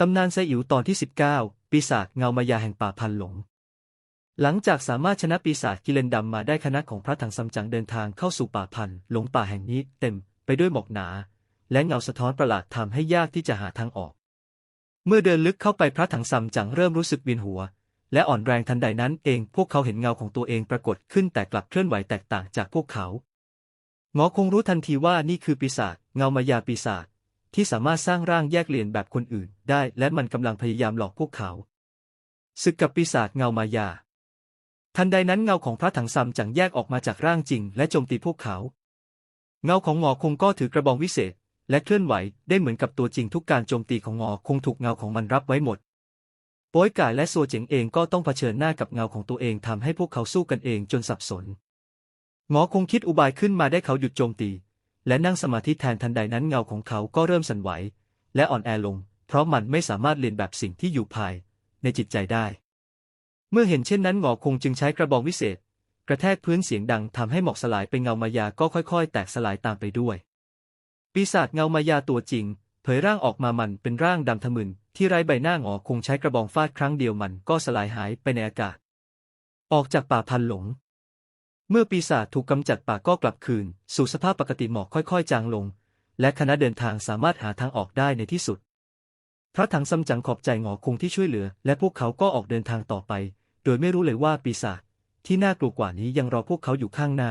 ตำนานไซอิ๋วตอนที่ 19 ปีศาจเงามายาแห่งป่าพันหลง หลังจากสามารถชนะปีศาจกิเลนดำมาได้คณะของพระถังซัมจั๋งเดินทางเข้าสู่ป่าพันหลงป่าแห่งนี้เต็มไปด้วยหมอกหนา และเงาสะท้อนประหลาดทำให้ยากที่จะหาทางออก เมื่อเดินลึกเข้าไปพระถังซัมจั๋งเริ่มรู้สึกเวียนหัว และอ่อนแรงทันใดนั้นเองพวกเขาเห็นเงาของตัวเองปรากฏขึ้นแต่กลับเคลื่อนไหวแตกต่างจากพวกเขาหงอคงรู้ทันทีว่านี่คือปีศาจเงามายาปีศาจ ที่สามารถสร้างร่างแยกเลียนแบบคนอื่นได้ และมันกำลังพยายามหลอกพวกเขา ศึกกับปีศาจเงามายา ทันใดนั้นเงาของพระถังซัมจังแยกออกมาจากร่างจริง และโจมตีพวกเขา เงาของงอคงก็ถือกระบองวิเศษ และเคลื่อนไหวได้เหมือนกับตัวจริงทุกการโจมตีของงอคงถูกเงาของมันรับไว้หมดป้อยก่ายและซัวเจ๋งเองก็ต้องเผชิญหน้ากับเงาของตัวเองทำให้พวกเขาสู้กันเองจนสับสนงอคงคิดอุบายขึ้นมาได้เขาหยุดโจมตี และนั่งสมาธิแทนทันใดนั้นเงาของเขาก็เริ่มสั่นไหว และอ่อนแอลง เพราะมันไม่สามารถเรียนแบบสิ่งที่อยู่ภาย ในจิตใจได้ เมื่อเห็นเช่นนั้นหงอคงจึงใช้กระบองวิเศษ กระแทกพื้นเสียงดังทำให้หมอกสลายเป็นเงามายาก็ค่อยๆ แตกสลายตามไปด้วย ปีศาจเงามายาตัวจริง เผยร่างออกมามันเป็นร่างดำทะมึนที่ไร้ใบหน้าหงอคงใช้กระบองฟาดครั้งเดียวมันก็สลายหายไปในอากาศ ออกจากป่าพันหลง เมื่อปีศาจถูกกำจัดป่าก็กลับคืน สู่สภาพปกติหมอกค่อยๆ จางลง และคณะเดินทางสามารถหาทางออกได้ในที่สุด พระถังซัมจั๋งขอบใจหงอคงที่ช่วยเหลือ และพวกเขาก็ออกเดินทางต่อไป โดยไม่รู้เลยว่าปีศาจที่น่ากลัวกว่านี้ยังรอพวกเขาอยู่ข้างหน้า